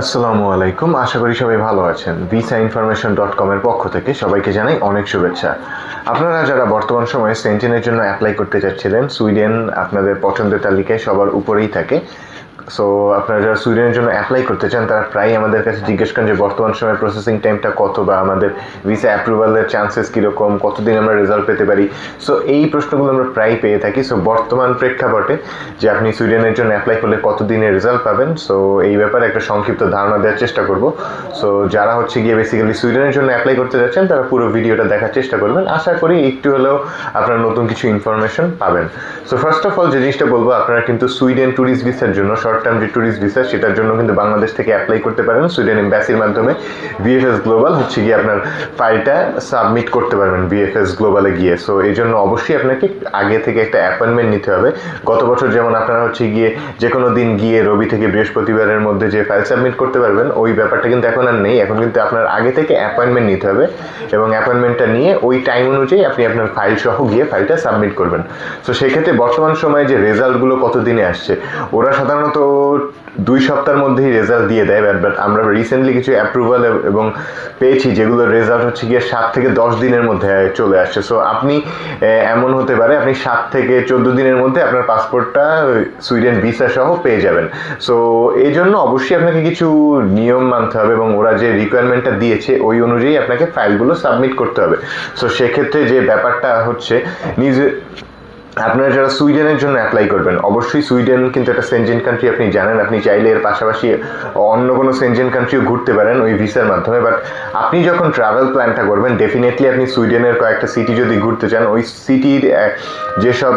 আসসালামু আলাইকুম। আশা করি সবাই ভালো আছেন। ভিসা ইনফরমেশন ডট কমের পক্ষ থেকে সবাইকে জানাই অনেক শুভেচ্ছা। আপনারা যারা বর্তমান সময়ে সেন্টিনের জন্য অ্যাপ্লাই করতে চাচ্ছিলেন সুইডেন আপনাদের পছন্দের তালিকায় সবার উপরেই থাকে। সো আপনারা যারা সুইডেনের জন্য অ্যাপ্লাই করতে চান, তারা প্রায় আমাদের কাছে জিজ্ঞেস করেন যে, বর্তমান সময়ে প্রসেসিং টাইমটা কত বা আমাদের ভিসা অ্যাপ্রুভালের চান্সেস কীরকম, কতদিন আমরা রেজাল্ট পেতে পারি? সো এই প্রশ্নগুলো আমরা প্রায় পেয়ে থাকি। সো বর্তমান প্রেক্ষাপটে যে আপনি সুইডেনের জন্য অ্যাপ্লাই করলে কতদিনের রেজাল্ট পাবেন সো এই ব্যাপারে একটা সংক্ষিপ্ত ধারণা দেওয়ার চেষ্টা করব। সো যারা হচ্ছে গিয়ে বেসিক্যালি সুইডেনের জন্য অ্যাপ্লাই করতে যাচ্ছেন, তারা পুরো ভিডিওটা দেখার চেষ্টা করবেন। আশা করি একটু হলেও আপনারা নতুন কিছু ইনফরমেশন পাবেন। সো ফার্স্ট অফ অল যে জিনিসটা বলব, আপনারা কিন্তু সুইডেন ট্যুরিস্ট ভিসার জন্য শর্ট টার্ম যে ট্যুরিস্ট ভিসা সেটার জন্য কিন্তু বাংলাদেশ থেকে অ্যাপ্লাই করতে পারেন সুইডেন এম্বাসির মাধ্যমে বিএফএস গ্লোবাল হচ্ছে গিয়ে আপনার ফাইলটা সাবমিট করতে পারবেন বিএফএস গ্লোবালে গিয়ে। সো এই জন্য অবশ্যই আপনাকে আগে থেকে একটা অ্যাপয়েন্টমেন্ট নিতে হবে। গত বছর যেমন আপনারা হচ্ছে গিয়ে যে কোনো দিন গিয়ে রবি থেকে বৃহস্পতিবারের মধ্যে যে ফাইল সাবমিট করতে পারবেন, ওই ব্যাপারটা কিন্তু এখন আর নেই। এখন কিন্তু আপনার আগে থেকে অ্যাপয়েন্টমেন্ট নিতে হবে এবং অ্যাপয়েন্টমেন্টটা নিয়ে ওই টাইম অনুযায়ী আপনি আপনার ফাইল সহ গিয়ে ফাইলটা সাবমিট করবেন। সো সেক্ষেত্রে বর্তমান সময়ে যে রেজাল্টগুলো কত দিনে আসছে, ওরা সাধারণত দুই সপ্তাহের মধ্যেই রেজাল্ট দিয়ে দেয় বাট বাট আমরা রিসেন্টলি কিছু অ্যাপ্রুভাল এবং পেয়েছি যেগুলোর রেজাল্ট হচ্ছে গিয়ে সাত থেকে দশ দিনের মধ্যে চলে আসছে। সো আপনি এমন হতে পারে আপনি সাত থেকে চোদ্দ দিনের মধ্যে আপনার পাসপোর্টটা সুইডেন ভিসা সহ পেয়ে যাবেন। সো এই জন্য অবশ্যই আপনাকে কিছু নিয়ম মানতে হবে এবং ওরা যে রিকোয়ারমেন্টটা দিয়েছে, ওই অনুযায়ী আপনাকে ফাইলগুলো সাবমিট করতে হবে। সো সেক্ষেত্রে যে ব্যাপারটা হচ্ছে, নিজে আপনারা যারা সুইডেনের জন্য অ্যাপ্লাই করবেন, অবশ্যই সুইডেন কিন্তু একটা সেনজেন কান্ট্রি আপনি জানেন। আপনি চাইলে এর পাশাপাশি অন্য কোনো সেনজেন কান্ট্রিও ঘুরতে পারেন ওই ভিসার মাধ্যমে। বাট আপনি যখন ট্রাভেল প্ল্যানটা করবেন ডেফিনেটলি আপনি সুইডেনের কয়েকটা সিটি যদি ঘুরতে চান, ওই সিটির যেসব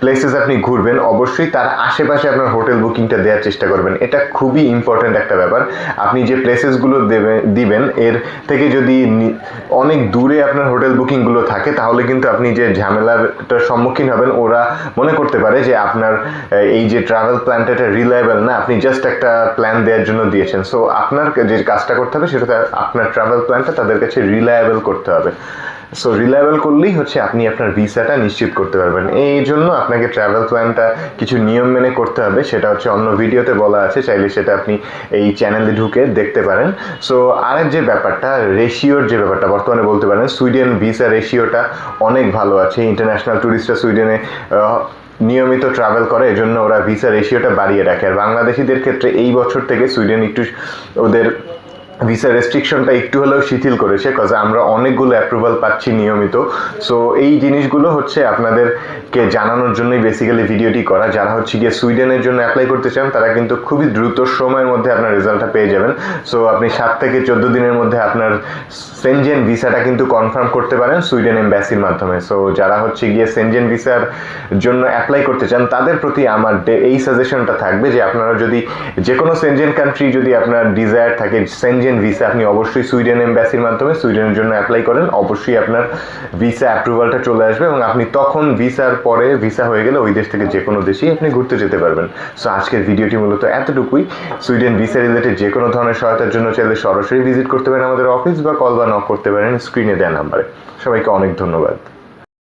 প্লেসেস আপনি ঘুরবেন, অবশ্যই তার আশেপাশে আপনার হোটেল বুকিংটা দেওয়ার চেষ্টা করবেন। এটা খুবই ইম্পর্ট্যান্ট একটা ব্যাপার। আপনি যে প্লেসেসগুলো দেবে, দিবেন, এর থেকে যদি অনেক দূরে আপনার হোটেল বুকিংগুলো থাকে, তাহলে কিন্তু আপনি যে ঝামেলাটার সম্মুখীন হবেন, ওরা মনে করতে পারে যে আপনার এই যে ট্রাভেল প্ল্যানটা এটা রিলায়েবল না, আপনি জাস্ট একটা প্ল্যান দেওয়ার জন্য দিয়েছেন। সো আপনার যে কাজটা করতে হবে, সেটা আপনার ট্রাভেল প্ল্যানটা তাদের কাছে রিলায়েবল করতে হবে। সো রিলায়েবল করলেই হচ্ছে আপনি আপনার ভিসাটা নিশ্চিত করতে পারবেন। এই জন্য আপনাকে ট্রাভেল প্ল্যানটা কিছু নিয়ম মেনে করতে হবে, সেটা হচ্ছে অন্য ভিডিওতে বলা আছে, চাইলে সেটা আপনি এই চ্যানেলে ঢুকে দেখতে পারেন। সো আরেক যে ব্যাপারটা রেশিওর যে ব্যাপারটা, বর্তমানে বলতে পারেন সুইডেন ভিসা রেশিওটা অনেক ভালো আছে। ইন্টারন্যাশনাল ট্যুরিস্টরা সুইডেনে নিয়মিত ট্রাভেল করে, এজন্য ওরা ভিসা রেশিওটা বাড়িয়ে রাখে। আর বাংলাদেশিদের ক্ষেত্রে এই বছর থেকে সুইডেন একটু ওদের ভিসা রেস্ট্রিকশনটা একটু হলেও শিথিল করেছে কজ আমরা অনেকগুলো অ্যাপ্রুভাল পাচ্ছি নিয়মিত। সো এই জিনিসগুলো হচ্ছে আপনাদেরকে জানানোর জন্যই বেসিক্যালি ভিডিওটি করা। যারা হচ্ছে গিয়ে সুইডেনের জন্য অ্যাপ্লাই করতে চান, তারা কিন্তু খুবই দ্রুত সময়ের মধ্যে আপনার রেজাল্টটা পেয়ে যাবেন। সো আপনি সাত থেকে চোদ্দ দিনের মধ্যে আপনার সেনজেন ভিসাটা কিন্তু কনফার্ম করতে পারেন সুইডেন এম্বাসির মাধ্যমে। সো যারা হচ্ছে গিয়ে সেনজেন ভিসার জন্য অ্যাপ্লাই করতে চান, তাদের প্রতি আমার এই সাজেশনটা থাকবে যে আপনারা যদি যে কোনো সেনজেন কান্ট্রি যদি আপনার ডিজায়ার থাকে সেনজেন ভিসা আপনি অবশ্যই সুইডেন এম্বাসির মাধ্যমে সুইডেনের জন্য অ্যাপ্লাই করেন। অবশ্যই আপনার ভিসা অ্যাপ্রুভালটা চলে আসবে এবং আপনি তখন ভিসার পরে ভিসা হয়ে গেলে ওই দেশ থেকে যে কোনো দেশেই আপনি ঘুরতে যেতে পারবেন। সো আজকের ভিডিওটি মূলত এতটুকুই। সুইডেন ভিসা রিলেটেড যে কোনো ধরনের সহায়তার জন্য চাইলে সরাসরি ভিজিট করতে পারেন আমাদের অফিস বা কল বা নক করতে পারেন স্ক্রিনে দেওয়া নাম্বারে সবাইকে অনেক ধন্যবাদ।